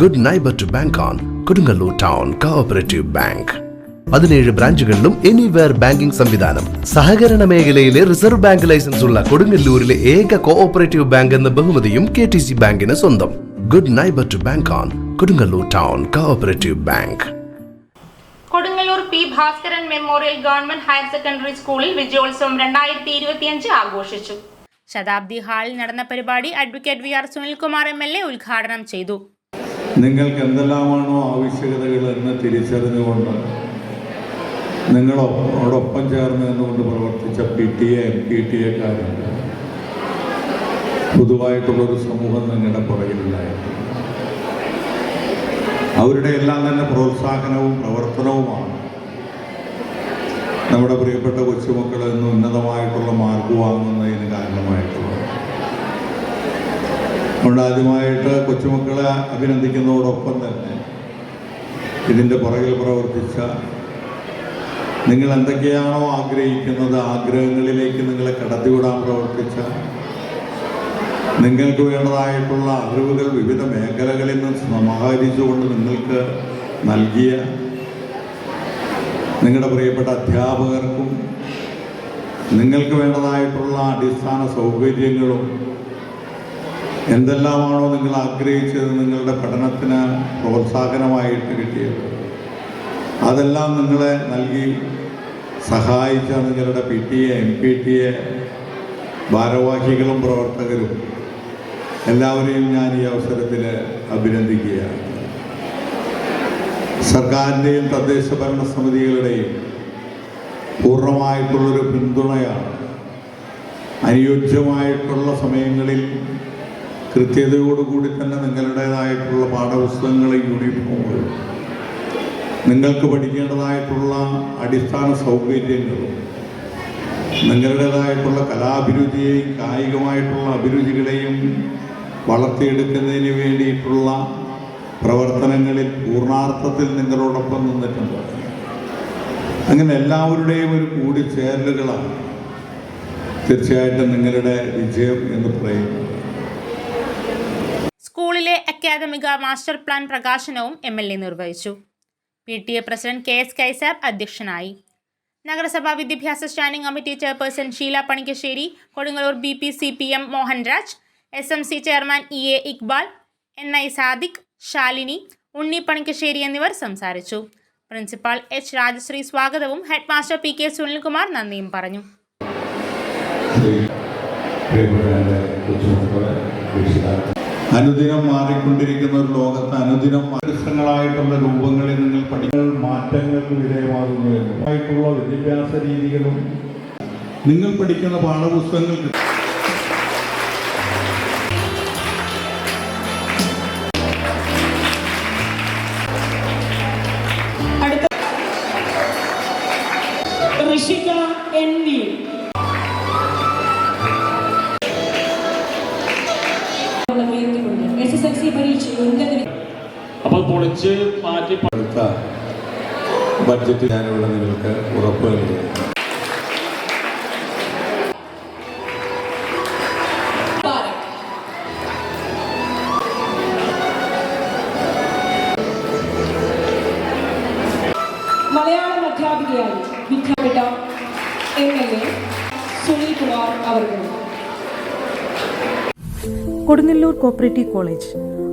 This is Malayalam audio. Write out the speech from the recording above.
Good neighbour to bank on Kodungallur town cooperative bank പതിനേഴ് ബ്രാഞ്ചുകളിലും എനിവെയർ ബാങ്കിംഗ് സംവിധാനം സഹകരണ മേഖലയിലെ റിസർവ് ബാങ്ക് ലൈസൻസ് ഉള്ള കൊടുങ്ങല്ലൂരിലെ ഏക കോഓപ്പറേറ്റീവ് ബാങ്ക് എന്ന ബഹുമതിയും കെ ടി സി ബാങ്കിന് സ്വന്തം good neighbour to bank on Kodungallur town cooperative bank Kodungallur P Bhaskaran memorial government higher secondary സ്കൂളിൽ വിജയോത്സവം രണ്ടായിരത്തി ഇരുപത്തിയഞ്ച് ആഘോഷിച്ചു ശതാബ്ദി ഹാളിൽ നടന്ന പരിപാടി advocate V R Sunilkumar M L A ഉദ്ഘാടനം ചെയ്തു നിങ്ങൾക്ക് എന്തെല്ലാമാണോ ആവശ്യകതകൾ എന്ന് തിരിച്ചറിഞ്ഞുകൊണ്ട് നിങ്ങളോടൊപ്പം ചേർന്ന് നിന്നുകൊണ്ട് പ്രവർത്തിച്ച P T A M P T എക്കാരുണ്ട് പൊതുവായിട്ടുള്ളൊരു സമൂഹം നിങ്ങളുടെ പുറകിലുണ്ടായിരുന്നു അവരുടെ എല്ലാം തന്നെ പ്രോത്സാഹനവും പ്രവർത്തനവുമാണ് നമ്മുടെ പ്രിയപ്പെട്ട കൊച്ചുമക്കൾ ഇന്ന് ഉന്നതമായിട്ടുള്ള മാർക്ക് വാങ്ങുന്നതിന് കാരണമായിട്ടുള്ളത് അതുകൊണ്ട് ആദ്യമായിട്ട് കൊച്ചുമക്കളെ അഭിനന്ദിക്കുന്നതോടൊപ്പം തന്നെ ഇതിൻ്റെ പുറകിൽ പ്രവർത്തിച്ച നിങ്ങൾ എന്തൊക്കെയാണോ ആഗ്രഹിക്കുന്നത് ആഗ്രഹങ്ങളിലേക്ക് നിങ്ങളെ കടത്തിവിടാൻ പ്രവർത്തിച്ച നിങ്ങൾക്ക് വേണ്ടതായിട്ടുള്ള അറിവുകൾ വിവിധ മേഖലകളിൽ നിന്ന് സമാഹരിച്ചുകൊണ്ട് നിങ്ങൾക്ക് നൽകിയ നിങ്ങളുടെ പ്രിയപ്പെട്ട അധ്യാപകർക്കും നിങ്ങൾക്ക് വേണ്ടതായിട്ടുള്ള അടിസ്ഥാന സൗകര്യങ്ങളും എന്തെല്ലാമാണോ നിങ്ങൾ ആഗ്രഹിച്ചത് നിങ്ങളുടെ പഠനത്തിന് പ്രോത്സാഹനമായിട്ട് കിട്ടിയത് അതെല്ലാം നിങ്ങളെ നൽകി സഹായിച്ച നിങ്ങളുടെ P T A M P T A ഭാരവാഹികളും പ്രവർത്തകരും എല്ലാവരെയും ഞാൻ ഈ അവസരത്തിൽ അഭിനന്ദിക്കുകയാണ് സർക്കാരിൻ്റെയും തദ്ദേശ ഭരണ സമിതികളുടെയും പൂർണ്ണമായിട്ടുള്ളൊരു പിന്തുണയാണ് അനുയോജ്യമായിട്ടുള്ള സമയങ്ങളിൽ കൃത്യതയോടുകൂടി തന്നെ നിങ്ങളുടേതായിട്ടുള്ള പാഠപുസ്തകങ്ങളെ യൂണിഫോമുകൾ നിങ്ങൾക്ക് പഠിക്കേണ്ടതായിട്ടുള്ള അടിസ്ഥാന സൗകര്യങ്ങളും നിങ്ങളുടേതായിട്ടുള്ള കലാഭിരുചിയെയും കായികമായിട്ടുള്ള അഭിരുചികളെയും വളർത്തിയെടുക്കുന്നതിന് വേണ്ടിയിട്ടുള്ള പ്രവർത്തനങ്ങളിൽ പൂർണാർത്ഥത്തിൽ നിങ്ങളോടൊപ്പം നിന്നിട്ടുണ്ട് അങ്ങനെ എല്ലാവരുടെയും ഒരു കൂടിച്ചേരലുകളാണ് തീർച്ചയായിട്ടും നിങ്ങളുടെ വിജയം എന്ന് പറയുന്നത് അക്കാദമിക മാസ്റ്റർ പ്ലാൻ പ്രകാശനവും എം എൽ എ നിർവഹിച്ചു P T A president K S Kaisab അധ്യക്ഷനായി നഗരസഭാ വിദ്യാഭ്യാസ standing committee chairperson Sheela Panikkassery Kodungallur B P C P M Mohanraj S M C chairman E A Iqbal N I Sadiq Shalini Unni Panikkassery എന്നിവർ സംസാരിച്ചു പ്രിൻസിപ്പാൾ എച്ച് രാജശ്രീ സ്വാഗതവും head master P K Sunilkumar നന്ദിയും പറഞ്ഞു അനുദിനം മാറിക്കൊണ്ടിരിക്കുന്ന ഒരു ലോകത്ത് അനുദിനം ദിവസങ്ങളായിട്ടുള്ള രൂപങ്ങളിൽ നിങ്ങൾ പഠിക്കൽ മാറ്റങ്ങൾക്ക് വിധേയമാകുന്നു വിദ്യാഭ്യാസ രീതികളും നിങ്ങൾ പഠിക്കുന്ന പാഠപുസ്തകങ്ങൾ പൊളിച്ച് മാറ്റി അടുത്ത ബഡ്ജറ്റ് ഞാനിവിടെ നിങ്ങൾക്ക് ഉറപ്പ് നൽകുന്നു മലയാളം കുമാർ കൊടുങ്ങല്ലൂർ കോപ്പറേറ്റീവ് കോളേജ്